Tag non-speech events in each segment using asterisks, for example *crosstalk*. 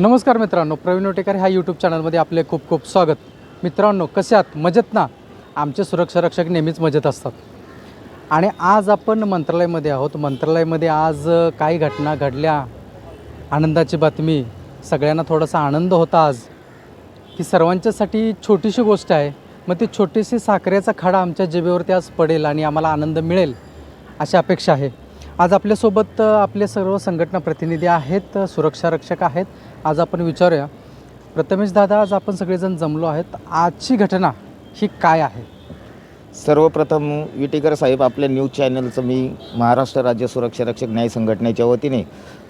नमस्कार मित्रांनो प्रवीण ओटेकर ह्या यूट्यूब चॅनलमध्ये आपले खूप खूप स्वागत. मित्रांनो कसे आहात? मजेत ना? आमचे सुरक्षा रक्षक नेहमीच मजेत असतात. आणि आज आपण मंत्रालयामध्ये आहोत. मंत्रालयामध्ये आज काही घटना घडल्या. आनंदाची बातमी. सगळ्यांना थोडासा आनंद होता आज. ती सर्वांच्यासाठी छोटीशी गोष्ट आहे. मग ती छोटीशी साखरेचा खडा आमच्या जिभेवरती आज पडेल आणि आम्हाला आनंद मिळेल अशी अपेक्षा आहे. आज आपल्यासोबत आपले सर्व संघटना प्रतिनिधी आहेत सुरक्षा रक्षक आहेत. आज आपण विचारूया प्रथमेश दादा आज आपण सगळेजण जमलो आहेत. आजची घटना ही काय आहे? सर्वप्रथम विटेकर साहेब आपल्या न्यूज चॅनलचं मी महाराष्ट्र राज्य सुरक्षा रक्षक न्याय संघटनेच्या वतीने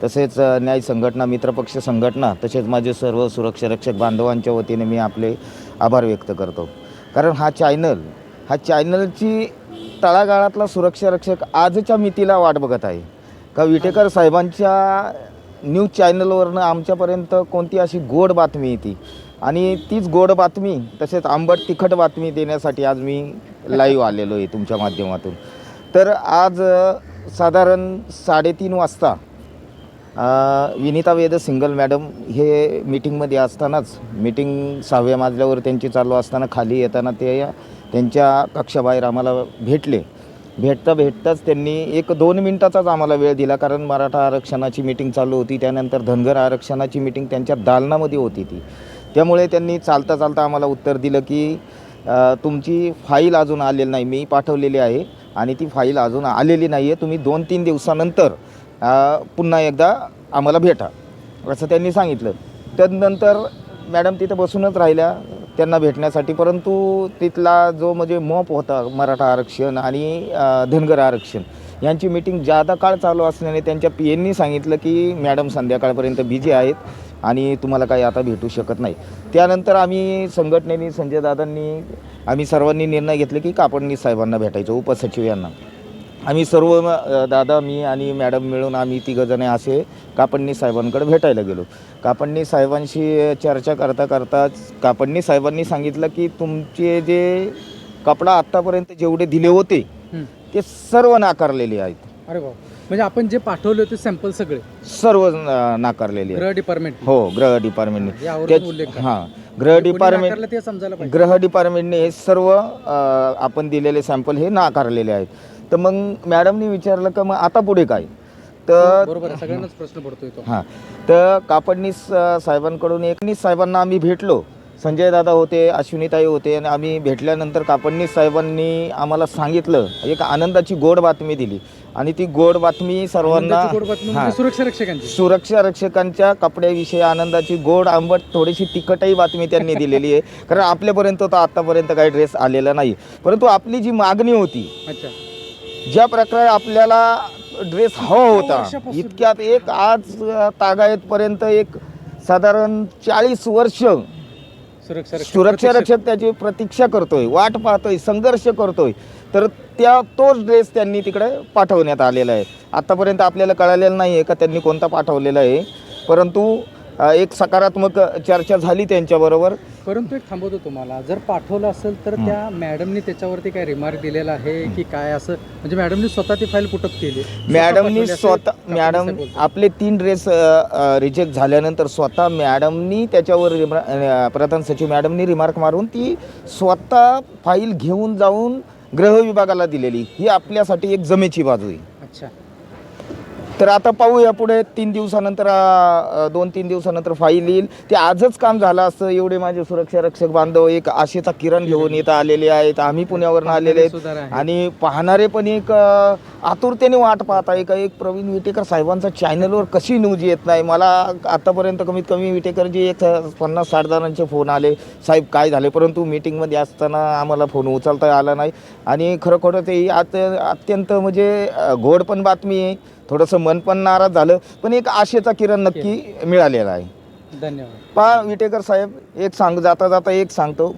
तसेच न्याय संघटना मित्रपक्ष संघटना तसेच माझे सर्व सुरक्षा रक्षक बांधवांच्या वतीने मी आपले आभार व्यक्त करतो. कारण हा चॅनल हा चॅनलची तळागाळातला सुरक्षा रक्षक आजच्या मितीला वाट बघत आहे. का विटेकर साहेबांच्या न्यूज चॅनलवरनं आमच्यापर्यंत कोणती अशी गोड बातमी येते? आणि तीच गोड बातमी तसेच आंबट तिखट बातमी देण्यासाठी आज मी लाईव्ह आलेलो आहे तुमच्या माध्यमातून. तर आज साधारण साडेतीन वाजता विनिता वेद सिंगल मॅडम हे मीटिंगमध्ये असतानाच मीटिंग सहाव्या माजल्यावर त्यांची चालू असताना खाली येताना ते त्यांच्या कक्षाबाहेर आम्हाला भेटले. भेटता भेटताच त्यांनी एक दोन मिनटाचाच आम्हाला वेळ दिला कारण मराठा आरक्षणाची मीटिंग चालू होती त्यानंतर धनगर आरक्षणाची मीटिंग त्यांच्या दालनामध्ये होती ती. त्यामुळे त्यांनी चालता चालता आम्हाला उत्तर दिलं की तुमची फाईल अजून आलेली नाही मी पाठवलेली आहे आणि ती फाईल अजून आलेली नाही आहे तुम्ही दोन तीन दिवसानंतर पुन्हा एकदा आम्हाला भेटा असं त्यांनी सांगितलं. त्यानंतर मॅडम तिथं बसूनच राहिल्या त्यांना भेटण्यासाठी परंतु तिथला जो म्हणजे मॉप होता मराठा आरक्षण आणि धनगर आरक्षण यांची मीटिंग जादा काळ चालू असल्याने त्यांच्या पी एननी सांगितलं की मॅडम संध्याकाळपर्यंत बिझी आहेत आणि तुम्हाला काही आता भेटू शकत नाही. त्यानंतर आम्ही संघटनेने संजय दादांनी आम्ही सर्वांनी निर्णय घेतले की कापडनी साहेबांना भेटायचं उपसचिव यांना. आम्ही सर्व दादा मी आणि मॅडम मिळून आम्ही तिघंजणे असे कापडणीस साहेबांकडे भेटायला गेलो. कापडणीस साहेबांशी चर्चा करता करताच कापडणीस साहेबांनी सांगितलं की तुमचे जे कपडा आत्तापर्यंत जेवढे दिले होते. ते सर्व नाकारलेले आहेत. अरे म्हणजे आपण जे पाठवले होते सॅम्पल सगळे. सर्व नाकारलेले गृह डिपार्टमेंट हो गृह डिपार्टमेंटने. हां गृह डिपार्टमेंट डिपार्टमेंट गृह डिपार्टमेंटने हे सर्व आपण दिलेले सॅम्पल हे नाकारलेले आहेत. तर मग मॅडमनी विचारलं का मग आता पुढे काय? तर बरोबर आहे. सगळ्यांनाच प्रश्न पडतोय तो. हां. तर कापडनीस अ, साहेबांकडून एकनीस साहेबांना आम्ही भेटलो. संजय दादा होते अश्विनीताई होते आणि आम्ही भेटल्यानंतर कापडनीस साहेबांनी आम्हाला सांगितलं एक आनंदाची गोड बातमी दिली. आणि ती गोड बातमी सर्वांना आनंदाची गोड बातमी म्हणजे हां. सुरक्षा रक्षकांची. सुरक्षा रक्षकांच्या कपड्याविषयी आनंदाची गोड आंबट थोडीशी तिखटही बातमी त्यांनी दिलेली आहे. कारण आपल्यापर्यंत तर आत्तापर्यंत काही ड्रेस आलेला नाही. परंतु आपली जी मागणी होती अच्छा. ज्या प्रकारे आपल्याला ड्रेस हवा होता. इतक्यात एक आज तागायतपर्यंत एक साधारण चाळीस वर्ष सुरक्षा रक्षक त्याची प्रतीक्षा करतोय वाट पाहतोय संघर्ष करतोय. तर त्या तोच ड्रेस त्यांनी तिकडे पाठवण्यात आलेला आहे. आत्तापर्यंत आपल्याला कळालेलं नाही आहे का त्यांनी कोणता पाठवलेला आहे. परंतु एक सकारात्मक चर्चा झाली त्यांच्याबरोबर. परंतु एक थांबवतो तुम्हाला. जर पाठवलं असेल तर त्या मॅडमनी त्याच्यावरती काय रिमार्क दिलेला आहे की काय असं? म्हणजे मॅडमनी स्वतः ती फाईल पुटअप केली? मॅडमनी स्वतः मॅडम. आपले तीन ड्रेस रिजेक्ट झाल्यानंतर स्वतः मॅडमनी त्याच्यावर प्रधान सचिव मॅडमनी रिमार्क मारून ती स्वतः फाईल घेऊन जाऊन गृह विभागाला दिलेली. ही आपल्यासाठी एक जमेची बाजू आहे. अच्छा. तर आता पाहूया पुढे तीन दिवसानंतर दोन तीन दिवसानंतर फाईल येईल. ते आजच काम झालं असतं एवढे माझे सुरक्षा रक्षक बांधव एक आशेचा किरण घेऊन इथं आलेले आहेत. आम्ही पुण्यावरून आलेले आहेत. आणि पाहणारे पण एक आतुरतेने वाट पाहत आहे. का एक प्रवीण विटेकर साहेबांचा चॅनलवर कशी न्यूज येत नाही? मला आतापर्यंत कमीत कमी विटेकरजी एक पन्नास साठ जणांचे फोन आले. साहेब काय झाले? परंतु मीटिंगमध्ये असताना आम्हाला फोन उचलता आला नाही. आणि खरं खोटं ते आत अत्यंत म्हणजे गोड पण बातमी आहे. थोडंसं मन पण नाराज झालं पण एक आशेचा किरण नक्की मिळालेला आहे. धन्यवाद. पा विटेकर साहेब एक सांग जाता जाता एक सांगतो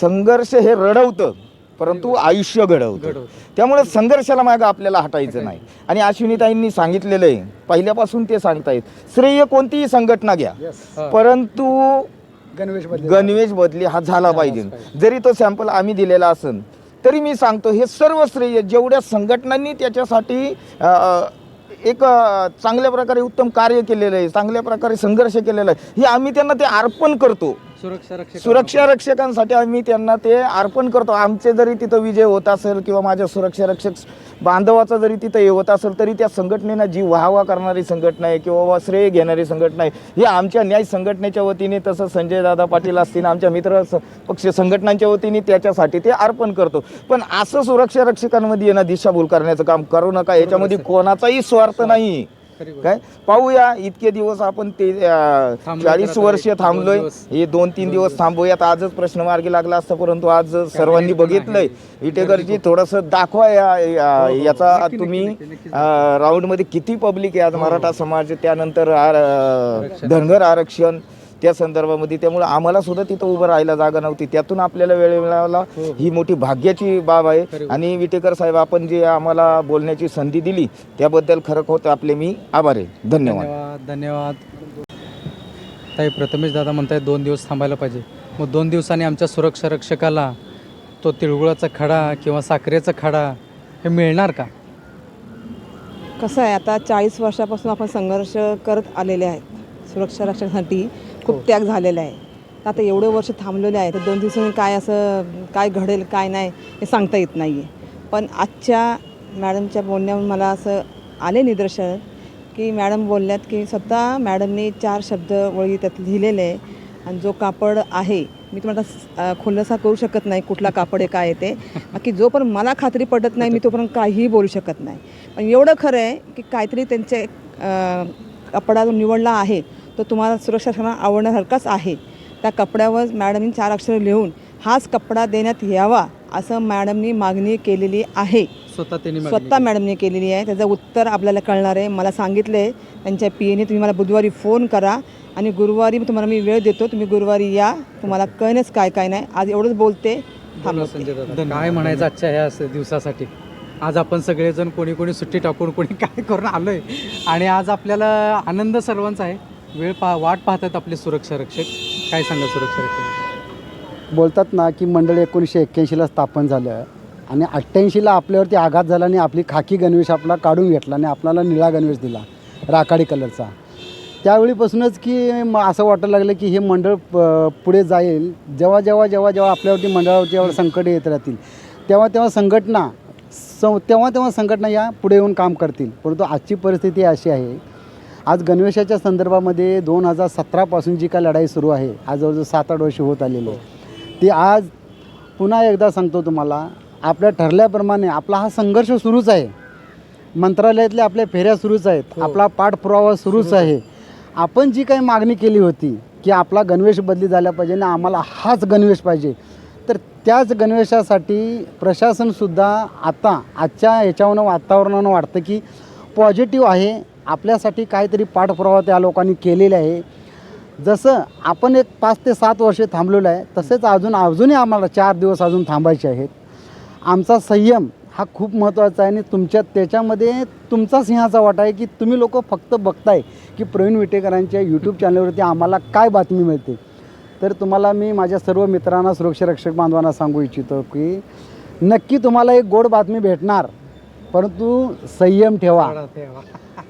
संघर्ष हे रडवतं परंतु आयुष्य घडवतं. घडवतं. त्यामुळे संघर्षाला मागं आपल्याला हटायचं नाही. आणि अश्विनीताईंनी सांगितलेलं आहे पहिल्यापासून ते सांगतायत श्रेय कोणतीही संघटना घ्या. परंतु गणवेश गणवेश बदली हा झाला पाहिजे. जरी तो सॅम्पल आम्ही दिलेला असेल तरी मी सांगतो हे सर्व श्रेय जेवढ्या संघटनांनी त्याच्यासाठी एक चांगल्या प्रकारे उत्तम कार्य केलेलं आहे चांगल्या प्रकारे संघर्ष केलेला आहे. हे आम्ही त्यांना ते अर्पण करतो. सुरक्षा रक्षक सुरक्षा रक्षकांसाठी आम्ही त्यांना ते अर्पण करतो. आमचे जरी तिथं विजय होत असेल किंवा माझ्या सुरक्षा रक्षक बांधवाचा जरी तिथं हे होत असेल तरी त्या संघटनेला जी वाहवा करणारी संघटना आहे किंवा श्रेय घेणारी संघटना आहे. ही आमच्या न्याय संघटनेच्या वतीने तसं संजय दादा पाटील असतील आमच्या मित्र पक्ष संघटनांच्या वतीने त्याच्यासाठी ते अर्पण करतो. पण असं सुरक्षा रक्षकांमध्ये येणं दिशाभूल करण्याचं काम करू नका. याच्यामध्ये कोणाचाही स्वार्थ नाही. काय पाहूया इतके दिवस आपण ते चाळीस वर्ष थांबलोय. हे दोन तीन दिवस थांबूयात आजच प्रश्न मार्गी लागला असता परंतु आज सर्वांनी. बघितलंय इटेकरची थोडस दाखवा या हो, हो. याचा तुम्ही नक्की, नक्कीच. राऊंडमध्ये किती पब्लिक आहे आज हो, मराठा समाज त्यानंतर. धनगर आरक्षण त्या संदर्भामध्ये त्यामुळे आम्हाला सुद्धा तिथं उभं राहायला जागा नव्हती. त्यातून आपल्याला वेळ मिळाला हो, हो. ही मोठी भाग्याची बाब आहे. आणि विटेकर साहेब आपण जे आम्हाला बोलण्याची संधी दिली त्याबद्दल खरं होत आपले मी आभार आहे. धन्यवाद. धन्यवाद ताई प्रथमेश दादा म्हणतायत दोन दिवस थांबायला पाहिजे. मग दोन दिवसांनी आमच्या सुरक्षा रक्षकाला तो तिळगुळाचा खडा किंवा साखरेचा खडा हे मिळणार का? कसं आहे आता चाळीस वर्षापासून आपण संघर्ष करत आलेले आहेत सुरक्षा रक्षणासाठी खूप हो. त्याग झालेला आहे. आता एवढे वर्ष थांबलेले आहे तर दोन दिवसांनी काय असं काय घडेल काय नाही हे सांगता येत नाही आहे पण आजच्या मॅडमच्या बोलण्यावरून मला असं आले निदर्शन की मॅडम बोलल्यात की स्वतः मॅडमने चार शब्द वळी त्यात लिहिलेले आहे. आणि जो कापड आहे मी तुम्हाला खुलासा करू शकत नाही कुठला कापड आहे काय आहे ते. बाकी जोपर्यंत मला खात्री पडत नाही मी तोपर्यंत काहीही बोलू शकत नाही. पण एवढं खरं आहे की काहीतरी त्यांचे कपडा जो निवडला आहे तो तुम्हाला सुरक्षा रक्षणाला आवडण्यासारखाच आहे. त्या कपड्यावर मॅडमनी चार अक्षर लिहून हाच कपडा देण्यात यावा असं मॅडमनी मागणी केलेली आहे. स्वतः त्यांनी मागणी स्वतः मॅडमने केलेली आहे. त्याचं उत्तर आपल्याला कळणार आहे. मला सांगितले त्यांच्या पी एने तुम्ही मला बुधवारी फोन करा आणि गुरुवारी मी तुम्हाला मी वेळ देतो. तुम्ही गुरुवारी या. तुम्हाला कळणच काय काय नाही. आज एवढंच बोलते. काय म्हणायचं आजच्या ह्या दिवसासाठी? आज आपण सगळेजण कोणी कोणी सुट्टी टाकून कोणी काय करून आलोय? आणि आज आपल्याला आनंद सर्वांचा आहे. वेळ पा वाट पाहतात आपले सुरक्षा रक्षक. काय सांगा सुरक्षा रक्षक? बोलतात ना की मंडळ एकोणीसशे एक्क्याऐंशीला स्थापन झालं आणि अठ्ठ्याऐंशीला आपल्यावरती आघात झाला आणि आपली खाकी गणवेश आपला काढून घेतला आणि आपल्याला निळा गणवेश दिला राखाडी कलरचा. त्यावेळीपासूनच की असं वाटायला लागलं की हे मंडळ प- पुढे जाईल. जेव्हा जेव्हा जेव्हा जेव्हा आपल्यावरती मंडळावरती जेव्हा संकट येत राहतील तेव्हा तेव्हा संघटना सं तेव्हा तेव्हा संघटना या पुढे येऊन काम करतील. परंतु आजची परिस्थिती अशी आहे आज गणवेशाच्या संदर्भामध्ये दोन हजार सतरापासून जी काय लढाई सुरू आहे आज जवळजवळ सात आठ वर्ष होत आलेली आहे. ती आज पुन्हा एकदा सांगतो तुम्हाला आपल्या ठरल्याप्रमाणे आपला हा संघर्ष सुरूच आहे. मंत्रालयातल्या आपल्या फेऱ्या सुरूच आहेत हो. आपला पाठपुरावा सुरूच आहे. आपण जी काही मागणी केली होती की आपला गणवेश बदली झाला पाहिजे आणि आम्हाला हाच गणवेश पाहिजे तर त्याच गणवेशासाठी प्रशासनसुद्धा आता आजच्या ह्याच्यावरनं वातावरणानं वाटतं की पॉझिटिव्ह आहे आपल्यासाठी काहीतरी पाठपुरावा त्या लोकांनी केलेला आहे. जसं आपण एक पाच ते सात वर्षे थांबलेलो आहे तसेच अजून अजूनही आम्हाला चार दिवस अजून थांबायचे आहेत. आमचा संयम हा खूप महत्त्वाचा आहे आणि तुमच्या त्याच्यामध्ये तुमचा सिंहाचा वाटा आहे की तुम्ही लोक फक्त बघताय की प्रवीण विटेकरांच्या यूट्यूब चॅनलवरती आम्हाला काय बातमी मिळते. तर तुम्हाला मी माझ्या सर्व मित्रांना सुरक्षारक्षक बांधवांना सांगू इच्छितो की नक्की तुम्हाला एक गोड बातमी भेटणार परंतु संयम ठेवा.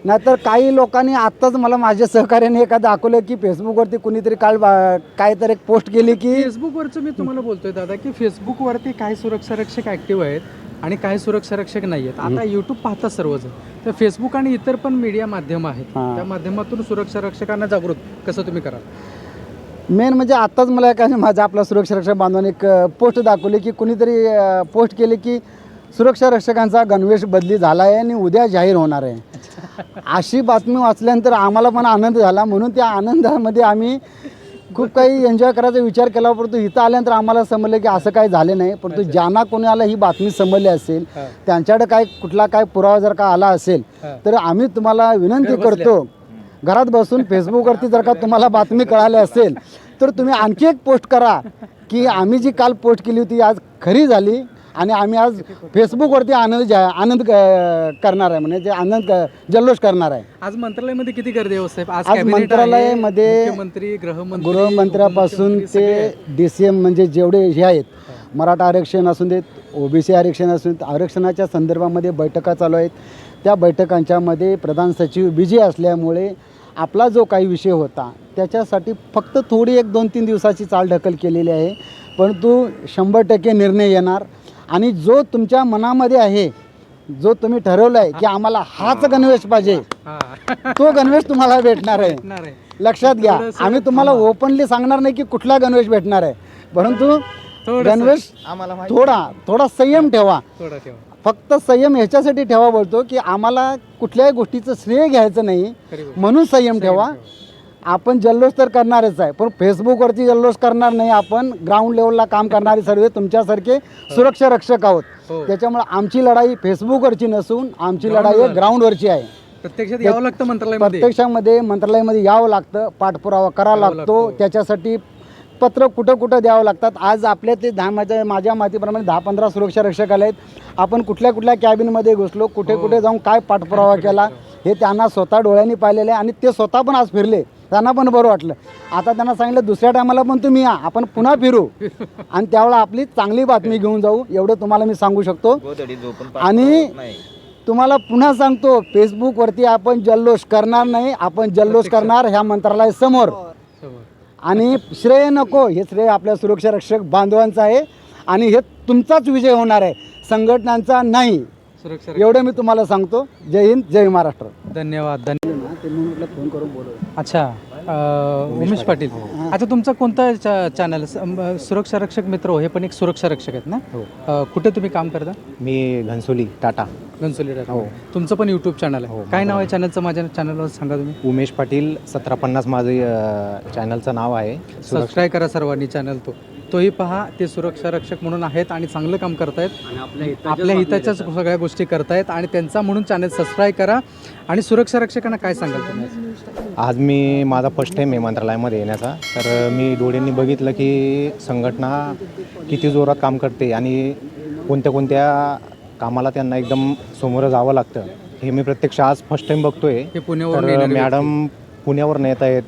नाहीतर काही लोकांनी आत्ताच मला माझ्या सहकार्याने एका दाखवलं की फेसबुकवरती कुणीतरी काल बा- काहीतरी एक पोस्ट केली की फेसबुकवरचं मी तुम्हाला बोलतोय दादा की फेसबुकवरती काही सुरक्षा रक्षक ॲक्टिव्ह आहेत आणि काही सुरक्षा रक्षक नाही आहेत. आता यूट्यूब पाहतात सर्वजण. तर फेसबुक आणि इतर पण मीडिया माध्यम आहेत. त्या माध्यमातून सुरक्षा रक्षकांना जागृत कसं तुम्ही कराल? मेन म्हणजे आत्ताच मला एका माझ्या आपला सुरक्षा रक्षक बांधवाने एक पोस्ट दाखवली की कुणीतरी पोस्ट केली की सुरक्षा रक्षकांचा गणवेश बदली झाला आहे आणि उद्या जाहीर होणार आहे. अशी बातमी वाचल्यानंतर आम्हाला पण आनंद झाला. म्हणून त्या आनंदामध्ये आम्ही खूप काही एन्जॉय करायचा विचार केला परंतु इथं आल्यानंतर आम्हाला समजलं की असं काही झालं नाही. परंतु ज्यांना कोणाला ही बातमी समजली असेल. त्यांच्याकडे काय कुठला काय पुरावा जर का आला असेल. तर आम्ही तुम्हाला विनंती. करतो. घरात बसून फेसबुकवरती जर का तुम्हाला बातमी कळाली असेल तर तुम्ही आणखी एक पोस्ट करा की आम्ही जी काल पोस्ट केली होती आज खरी झाली. आणि आम्ही आज फेसबुकवरती आनंद जा आनंद क- करणार आहे म्हणजे जे आनंद क- जल्लोष करणार आहे. आज मंत्रालयामध्ये किती गर्दी आहे साहेब? आज आहे, मंत्रालयामध्ये मुख्यमंत्री गृहमंत्री गृहमंत्र्यापासून ते. डी सी एम म्हणजे जेवढे हे आहेत मराठा आरक्षण असून देत ओबीसी आरक्षण असून देत, आरक्षणाच्या संदर्भामध्ये बैठका चालू आहेत. त्या बैठकांच्यामध्ये प्रधान सचिव बिझी असल्यामुळे आपला जो काही विषय होता त्याच्यासाठी फक्त थोडी एक दोन तीन दिवसाची चालढकल केलेली आहे. परंतु शंभर टक्के निर्णय येणार. आणि जो तुमच्या मनामध्ये आहे जो तुम्ही ठरवलं आहे की आम्हाला हाच गणवेश पाहिजे हां. तो गणवेश तुम्हाला भेटणार आहे. लक्षात घ्या आम्ही तुम्हाला ओपनली सांगणार नाही की कुठला गणवेश भेटणार आहे. परंतु. गणवेश आम्हाला माहिती थोडा थोडा संयम ठेवा. थोडा ठेवा. फक्त संयम ह्याच्यासाठी ठेवा बोलतो की आम्हाला कुठल्याही गोष्टीचं श्रेय घ्यायचं नाही. म्हणून संयम ठेवा. आपण जल्लोष तर करणारच आहे पण फेसबुकवरती जल्लोष करणार नाही आपण ग्राउंड लेवलला काम करणारे सर्व तुमच्यासारखे सुरक्षा रक्षक आहोत. हो. त्याच्यामुळे आमची लढाई फेसबुकवरची नसून आमची लढाई ग्राउंडवरची आहे. प्रत्यक्षात यावं लागतं मंत्रालयामध्ये? प्रत्यक्षामध्ये मंत्रालयामध्ये यावं लागतं पाठपुरावा करावा लागतो लागतो. त्याच्यासाठी पत्र कुठं कुठं द्यावं लागतात. आज आपल्या ते दहा माझ्या माझ्या माहितीप्रमाणे दहा पंधरा सुरक्षा रक्षक आले आहेत आपण कुठल्या कुठल्या कॅबिनमध्ये घुसलो कुठे कुठे जाऊन काय पाठपुरावा केला हे त्यांना स्वतः डोळ्यांनी पाहिलेलं आहे आणि ते स्वतः पण आज फिरले. त्यांना पण बरं वाटलं. आता त्यांना सांगितलं दुसऱ्या टायमाला पण तुम्ही या आपण पुन्हा फिरू. आणि त्यावेळेला आपली चांगली बातमी घेऊन जाऊ एवढं तुम्हाला मी सांगू शकतो. आणि नाही. तुम्हाला पुन्हा सांगतो फेसबुकवरती आपण जल्लोष करणार नाही आपण जल्लोष करणार ह्या मंत्रालयासमोर समोर. आणि श्रेय नको हे श्रेय आपल्या सुरक्षा रक्षक बांधवांचं आहे. आणि हे तुमचाच विजय होणार आहे संघटनांचा नाही. सुरक्षा एवढं मी तुम्हाला सांगतो. जय हिंद जय महाराष्ट्र. धन्यवाद धन्यवाद. ते म्हणून म्हटलं फोन करून बोलव. अच्छा अं, उमेश पाटील. अच्छा तुमचा कोणता चॅनल सुरक्षा रक्षक मित्र हो हे पण एक सुरक्षा रक्षक आहेत ना? अं, कुठे तुम्ही काम करता? मी घनसोली टाटा. घनसोली टाटा. तुमचं पण युट्यूब चॅनल आहे. काय नाव आहे चॅनलचं माझ्या चॅनलवर सांगा तुम्ही. उमेश पाटील सतरा पन्नास माझं अ, चॅनलचं नाव आहे. सबस्क्राईब करा सर्वांनी चॅनल तो. तोही पहा ते सुरक्षा रक्षक म्हणून आहेत आणि चांगलं काम करतायत. आपल्या हिताच्याच सगळ्या गोष्टी करतायत आणि त्यांचा म्हणून चॅनल सबस्क्राईब करा. आणि सुरक्षा रक्षकांना काय सांगाल तुम्ही? आज मी माझा फर्स्ट टाईम आहे मंत्रालयामध्ये येण्याचा. तर मी डोळ्यांनी बघितलं की संघटना किती जोरात काम करते आणि कोणत्या कोणत्या कामाला त्यांना एकदम समोरं जावं लागतं हे मी प्रत्यक्ष आज फर्स्ट टाईम बघतोय. येणारे मॅडम पुण्यावरून येत आहेत.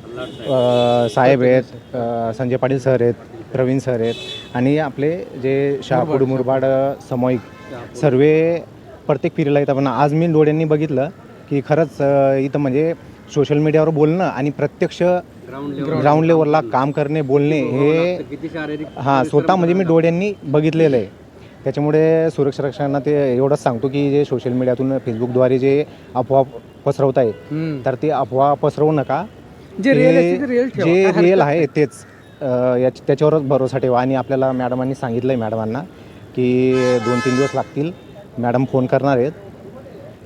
साहेब आहेत संजय पाटील सर आहेत. प्रवीण सर आहेत. आणि आपले जे शहापूड मुरबाड सामूहिक सर्वे प्रत्येक फिरीला येतात. पण आज मी डोळ्यांनी बघितलं की खरंच इथं म्हणजे सोशल मीडियावर बोलणं आणि प्रत्यक्ष ग्राउंड लेवलला काम करणे. बोलणे हे हां स्वतः म्हणजे मी डोळ्यांनी बघितलेलं आहे. त्याच्यामुळे सुरक्षा रक्षकांना ते एवढंच सांगतो की जे सोशल मीडियातून फेसबुकद्वारे जे अफवा पसरवत आहेत हम्म. तर ते अफवा पसरवू नका. जे रिअल आहे. आहे तेच. याच त्याच्यावरच भरोसा ठेवा. आणि आपल्याला मॅडमांनी सांगितलं आहे मॅडमांना की दोन तीन दिवस लागतील. मॅडम फोन करणार आहेत.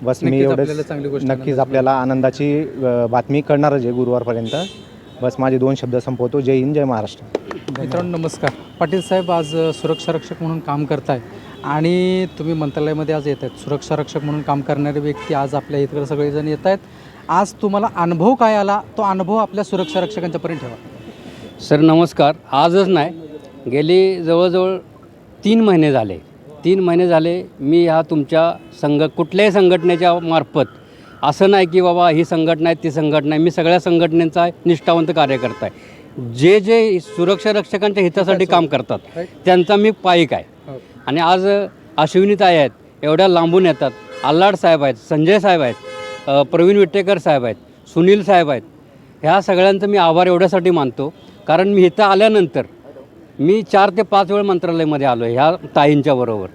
बस मी एवढंच चांगली गोष्ट नक्कीच आपल्याला आनंदाची बातमी कळणारच आहे गुरुवारपर्यंत. बस माझे दोन शब्द संपवतो. जय हिंद जय महाराष्ट्र. मित्रांनो नमस्कार. पाटील साहेब आज सुरक्षा रक्षक म्हणून काम करताय. आणि तुम्ही मंत्रालयामध्ये आज येत आहेत सुरक्षा रक्षक म्हणून काम करणारे व्यक्ती आज आपल्या इकडे सगळेजण येत आहेत आज तुम्हाला अनुभव काय आला? तो अनुभव आपल्या सुरक्षा रक्षकांच्यापर्यंत ठेवा. सर नमस्कार. आजच नाही. गेली जवळजवळ तीन महिने झाले. तीन महिने झाले मी ह्या तुमच्या संघ कुठल्याही संघटनेच्या मार्फत असं नाही की बाबा ही संघटना आहे ती संघटना आहे. मी सगळ्या संघटनेचा निष्ठावंत कार्यकर्ता आहे. जे जे सुरक्षा रक्षकांच्या हितासाठी काम करतात त्यांचा मी पाईक आहे. आणि आज अश्विनीताई आहेत एवढ्या लांबून येतात. आल्हाड साहेब आहेत संजय साहेब आहेत प्रवीण विटेकर साहेब आहेत सुनील साहेब आहेत. ह्या सगळ्यांचं मी आभार एवढ्यासाठी मानतो. कारण मी इथं आल्यानंतर मी चार ते पाच वेळ मंत्रालयामध्ये आलो आहे ह्या ताईंच्या बरोबर.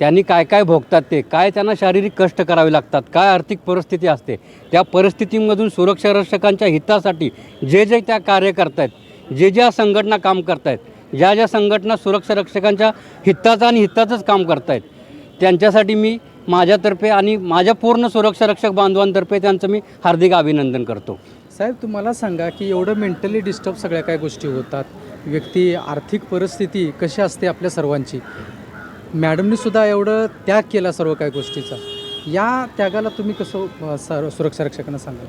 त्यांनी काय काय भोगतात ते काय त्यांना शारीरिक कष्ट करावे लागतात काय आर्थिक परिस्थिती असते त्या परिस्थितीमधून सुरक्षा रक्षकांच्या हितासाठी जे जे त्या कार्य करतायत जे ज्या संघटना काम करतायत ज्या ज्या संघटना सुरक्षा रक्षकांच्या हिताचं आणि हिताचंच काम करतायत त्यांच्यासाठी मी माझ्यातर्फे आणि माझ्या पूर्ण सुरक्षा रक्षक बांधवांतर्फे त्यांचं मी हार्दिक अभिनंदन करतो. साहेब तुम्हाला सांगा की एवढं मेंटली डिस्टर्ब सगळ्या काय गोष्टी होतात? व्यक्ती आर्थिक परिस्थिती कशी असते आपल्या सर्वांची? मॅडमनी सुद्धा एवढं त्याग केला सर्व काय गोष्टीचा. या त्यागाला तुम्ही कसं सर- सुरक्षा रक्षकांना सांगा?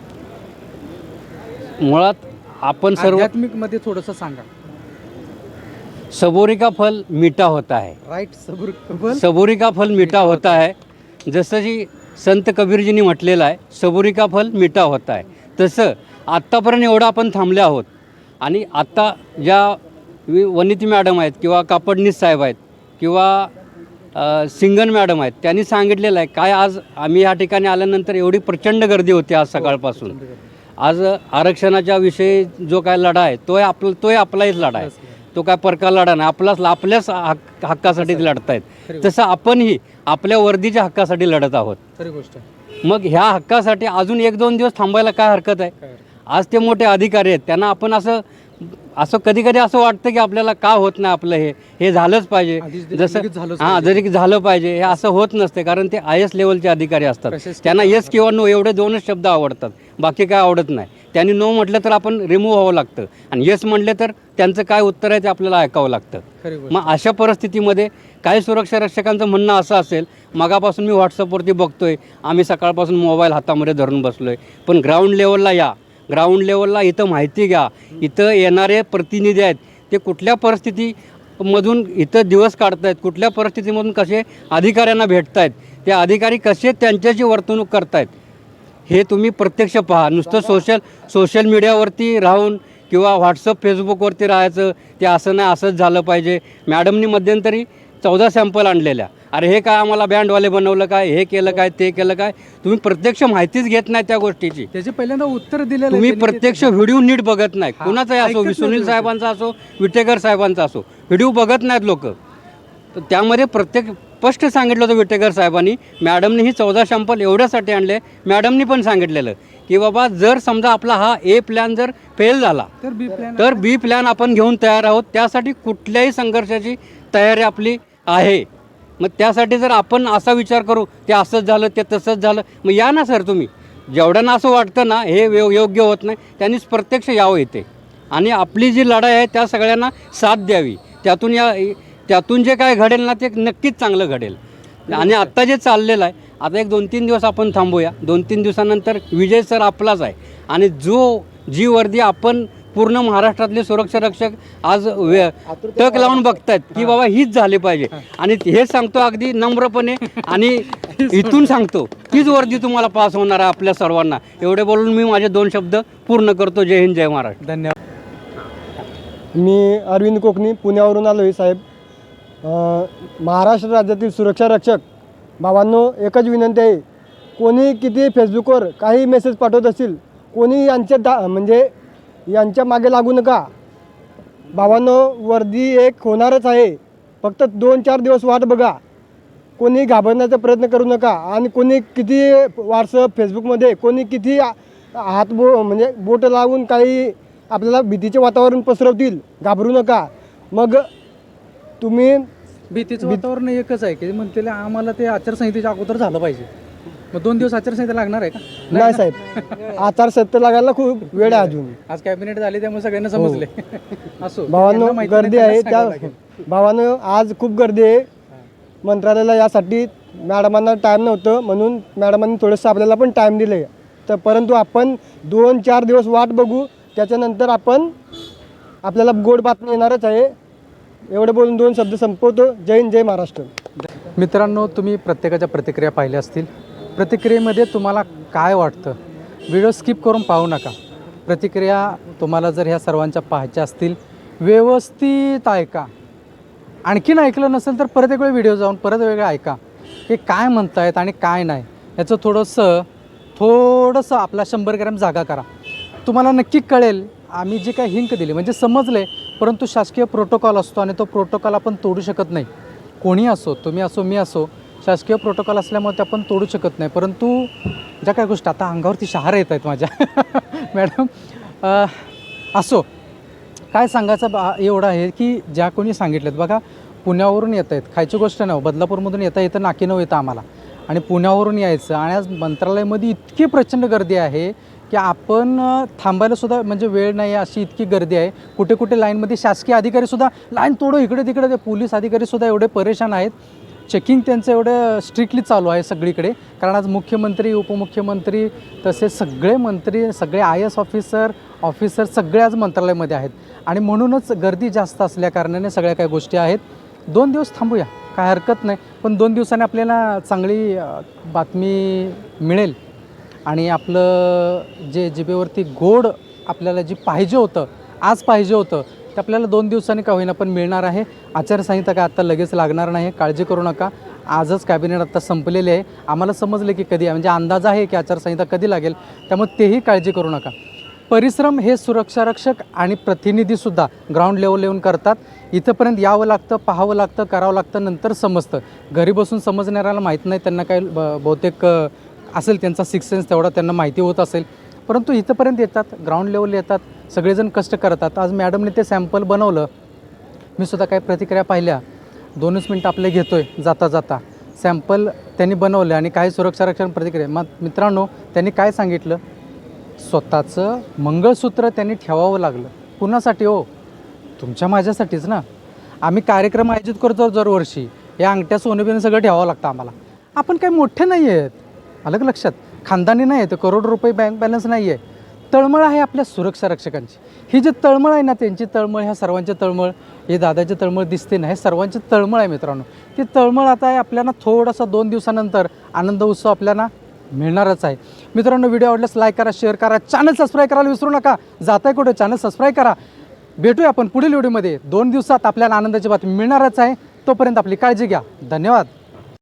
मुळात आपण सर्व आध्यात्मिकमध्ये थोडंसं सांगा. सबोरी का फल मीठा होता है. राईट सबूर कबल सबोरी का फल मीठा होता है. जसं जी संत कबीरजींनी म्हटलेलं आहे सबोरी का फल मीठा होता आहे तसं आत्तापर्यंत एवढं आपण थांबले आहोत. आणि आत्ता ज्या वनिती मॅडम आहेत किंवा कापडनीस साहेब आहेत किंवा सिंगन मॅडम आहेत त्यांनी सांगितलेलं आहे काय आज आम्ही या ठिकाणी आल्यानंतर एवढी प्रचंड गर्दी होती आज सकाळपासून. आज आरक्षणाच्या विषयी जो काय लढा आहे तो आपला तोही आपलाच लढा आहे. तो काय परका लढा नाही आपलाच आपल्याच हक्क हक्कासाठी लढतायत. तसं आपणही आपल्या वर्दीच्या हक्कासाठी लढत आहोत. मग ह्या हक्कासाठी अजून एक दोन दिवस थांबायला काय हरकत आहे? आज ते मोठे अधिकारी आहेत त्यांना आपण असं असं कधी कधी असं वाटतं की आपल्याला का होत नाही आपलं हे हे झालंच पाहिजे. जसं हां जरी झालं पाहिजे हे असं होत नसते कारण ते आय एस लेवलचे अधिकारी असतात. त्यांना येस किंवा नो एवढे दोनच शब्द आवडतात बाकी काय आवडत नाही. त्यांनी नो म्हटलं तर आपण रिमूव्ह व्हावं लागतं. आणि येस म्हटलं तर त्यांचं काय उत्तर आहे ते आपल्याला ऐकावं लागतं. मग अशा परिस्थितीमध्ये काही सुरक्षा रक्षकांचं म्हणणं असं असेल मगापासून मी व्हॉट्सअपवरती बघतोय आम्ही सकाळपासून मोबाईल हातामध्ये धरून बसलोय. पण ग्राउंड लेवलला या. ग्राउंड लेवलला इथं माहिती घ्या. इथं येणारे प्रतिनिधी आहेत. ते कुठल्या परिस्थितीमधून इथं दिवस काढतायत? कुठल्या परिस्थितीमधून कसे अधिकाऱ्यांना भेटतायत? ते अधिकारी कसे त्यांच्याशी वर्तणूक करतायत? हे तुम्ही प्रत्यक्ष पहा. नुसतं सोशल सोशल मीडियावरती राहून किंवा व्हॉट्सअप फेसबुकवरती राहायचं ते असं नाही असंच झालं पाहिजे. मॅडमनी मध्यंतरी चौदा सॅम्पल आणलेल्या. अरे हे काय आम्हाला बँडवाले बनवलं काय? हे केलं काय? ते केलं काय? तुम्ही प्रत्यक्ष माहितीच घेत नाही त्या गोष्टीची. त्याचे पहिल्यांदा उत्तर आहे तुम्ही प्रत्यक्ष व्हिडिओ नीट बघत नाही कुणाचाही असो सुनील. साहेबांचा असो विटेकर साहेबांचा असो व्हिडिओ बघत नाहीत लोक. तर त्यामध्ये प्रत्येक स्पष्ट सांगितलं होतं विटेकर साहेबांनी मॅडमनी ही चौदा शॅम्पल एवढ्यासाठी आणले मॅडमनी पण सांगितलेलं. की बाबा जर समजा आपला हा ए प्लॅन जर फेल झाला तर बी प्लॅन तर बी प्लॅन आपण घेऊन तयार आहोत. त्यासाठी कुठल्याही संघर्षाची तयारी आपली आहे. मग त्यासाठी जर आपण असा विचार करू ते असंच झालं ते तसंच झालं मग या ना सर तुम्ही. जेवढ्यांना असं वाटतं ना हे यो- योग्य होत नाही त्यांनीच प्रत्यक्ष यावं येते आणि आपली जी लढाई आहे त्या सगळ्यांना साथ द्यावी. त्यातून या त्यातून जे काय घडेल ना ते नक्कीच चांगलं घडेल. आणि आत्ता जे चाललेलं आहे आता एक दोन तीन दिवस आपण थांबूया. दोन तीन दिवसानंतर विजय सर आपलाच आहे. आणि जो जी वर्दी आपण पूर्ण महाराष्ट्रातले सुरक्षा रक्षक आज वे- टक लावून बघतायत की बाबा हीच झाली पाहिजे. आणि हे सांगतो अगदी नम्रपणे आणि इथून सांगतो हीच वर्दी तुम्हाला पास होणार आहे आपल्या सर्वांना. एवढे बोलून मी माझे दोन शब्द पूर्ण करतो. जय हिंद जय महाराष्ट्र. धन्यवाद. मी अरविंद कोकणी पुण्यावरून आलो आहे साहेब महाराष्ट्र राज्यातील सुरक्षा रक्षक भावांनो एकच विनंती आहे. कोणी किती फेसबुकवर काही मेसेज पाठवत असतील कोणी यांच्या दा म्हणजे यांच्या मागे लागू नका. भावांनो वर्दी एक होणारच आहे. फक्त दोन चार दिवस वाट बघा. कोणी घाबरण्याचा प्रयत्न करू नका आणि कोणी किती व्हॉट्सअप फेसबुकमध्ये कोणी किती हात बो म्हणजे बोट लावून काही आपल्याला भीतीचे वातावरण पसरवतील. घाबरू नका. मग तुम्ही भीतीचं वातावरण एकच आहे की म्हणते आम्हाला ते आचारसंहितेच्या अगोदर झालं पाहिजे. मग दोन दिवस आचारसंहिता लागणार आहे का? नाही साहेब. आचारसंहिता लागायला खूप वेळ आहे अजून. आज कॅबिनेट झाली त्यामुळे सगळ्यांना समजले. असो. भावांनो ज्यांना माहिती नाही गर्दी त्यांना आहे त्या लागेल. भावांनो आज खूप गर्दी आहे. मंत्रालयाला यासाठी मॅडमांना टाईम नव्हतं म्हणून मॅडमांनी थोडंसं आपल्याला पण टाईम दिले तर परंतु आपण दोन चार दिवस वाट बघू त्याच्यानंतर आपण आपल्याला गोड बातमी येणारच आहे. एवढं बोलून दोन शब्द संपवतो. जय हिंद जय महाराष्ट्र. मित्रांनो तुम्ही प्रत्येकाच्या प्रतिक्रिया पाहिल्या असतील. प्रतिक्रियेमध्ये तुम्हाला काय वाटतं? व्हिडिओ स्किप करून पाहू नका. प्रतिक्रिया तुम्हाला जर ह्या सर्वांच्या पाहायच्या असतील व्यवस्थित ऐका. आणखीन ऐकलं नसेल तर परत एक वेळ व्हिडिओ जाऊन परत वेगळं ऐका. की काय म्हणतायत आणि काय नाही. याचं थोडंसं थोडंसं आपला शंभर ग्रॅम जागा करा. तुम्हाला नक्की कळेल आम्ही जे काही हिंक दिली म्हणजे समजले परंतु शासकीय प्रोटोकॉल असतो आणि तो प्रोटोकॉल आपण तोडू शकत नाही. कोणी असो तुम्ही असो मी असो शासकीय प्रोटोकॉल असल्यामुळे ते आपण तोडू शकत नाही. परंतु ज्या काय गोष्टी आता अंगावरती शहारं येत आहेत माझ्या. *laughs* मॅडम असो. काय सांगायचं बा एवढं आहे की ज्या कोणी सांगितलेत बघा पुण्यावरून येत आहेत. खायची गोष्ट नाही हो, बदलापूरमधून येता येतं नाकीनं येतं आम्हाला. आणि पुण्यावरून यायचं आणि आज मंत्रालयामध्ये इतकी प्रचंड गर्दी आहे की आपण थांबायलासुद्धा म्हणजे वेळ नाही आहे अशी इतकी गर्दी आहे. कुठे कुठे लाईनमध्ये शासकीय अधिकारीसुद्धा लाईन तोडू इकडे तिकडे. ते पोलीस अधिकारीसुद्धा एवढे परेशान आहेत. चेकिंग त्यांचं एवढं स्ट्रिक्टली चालू आहे सगळीकडे. कारण आज मुख्यमंत्री उपमुख्यमंत्री तसेच सगळे मंत्री सगळे आय एस ऑफिसर ऑफिसर सगळे आज मंत्रालयामध्ये आहेत. आणि म्हणूनच गर्दी जास्त असल्या कारणाने सगळ्या काही गोष्टी आहेत. दोन दिवस थांबूया काय हरकत नाही. पण दोन दिवसांनी आपल्याला चांगली बातमी मिळेल. आणि आपलं जे जिबेवरती गोड आपल्याला जी पाहिजे होतं आज पाहिजे होतं ते आपल्याला दोन दिवसांनी का होईना पण मिळणार आहे. आचारसंहिता काय आत्ता लगेच लागणार नाही काळजी करू नका. आजच कॅबिनेट आत्ता संपलेले आहे. आम्हाला समजलं की कधी म्हणजे अंदाज आहे की आचारसंहिता कधी लागेल त्यामुळे तेही काळजी करू नका. परिश्रम हे सुरक्षारक्षक आणि प्रतिनिधीसुद्धा ग्राउंड लेवल येऊन करतात. इथंपर्यंत यावं लागतं पाहावं लागतं करावं लागतं नंतर समजतं. घरी बसून समजणाऱ्याला माहीत नाही त्यांना काय ब- बहुतेक असेल त्यांचा सिक्स सेन्स तेवढा त्यांना माहिती होत असेल. परंतु इथंपर्यंत येतात ग्राउंड लेवल येतात. सगळेजण कष्ट करतात. आज मॅडमने ते सॅम्पल बनवलं. मी सुद्धा काही प्रतिक्रिया पाहिल्या. दोनच मिनटं आपले घेतो आहे जाता जाता. सॅम्पल त्यांनी बनवले आणि काही सुरक्षारक्षण प्रतिक्रिया. मग मित्रांनो त्यांनी काय सांगितलं? स्वतःचं मंगळसूत्र त्यांनी ठेवावं लागलं. कुणासाठी हो? तुमच्या माझ्यासाठीच ना. आम्ही कार्यक्रम आयोजित करतो दरवर्षी. या अंगठ्या सोनेबिने सगळं ठेवावं लागतं आम्हाला. आपण काही मोठे नाही आहेत अलग लक्षात. खानदानी नाही आहे करोड रुपये बँक बॅलन्स नाही आहे तळमळ आहे आपल्या सुरक्षा रक्षकांची. ही जी तळमळ आहे ना त्यांची तळमळ ह्या सर्वांची तळमळ हे दादाची तळमळ दिसते ना हे सर्वांची तळमळ आहे मित्रांनो. ती तळमळ आता आहे आपल्याला थोडासा दोन दिवसानंतर आनंद उत्सव आपल्याला मिळणारच आहे. मित्रांनो व्हिडिओ आवडल्यास लाईक करा शेअर करा चॅनल सबस्क्राईब करायला विसरू नका. जात आहे कुठे चॅनल सबस्क्राईब करा. भेटूया आपण पुढील व्हिडिओमध्ये दोन दिवसात आपल्याला आनंदाची बातमी मिळणारच आहे. तोपर्यंत आपली काळजी घ्या. धन्यवाद.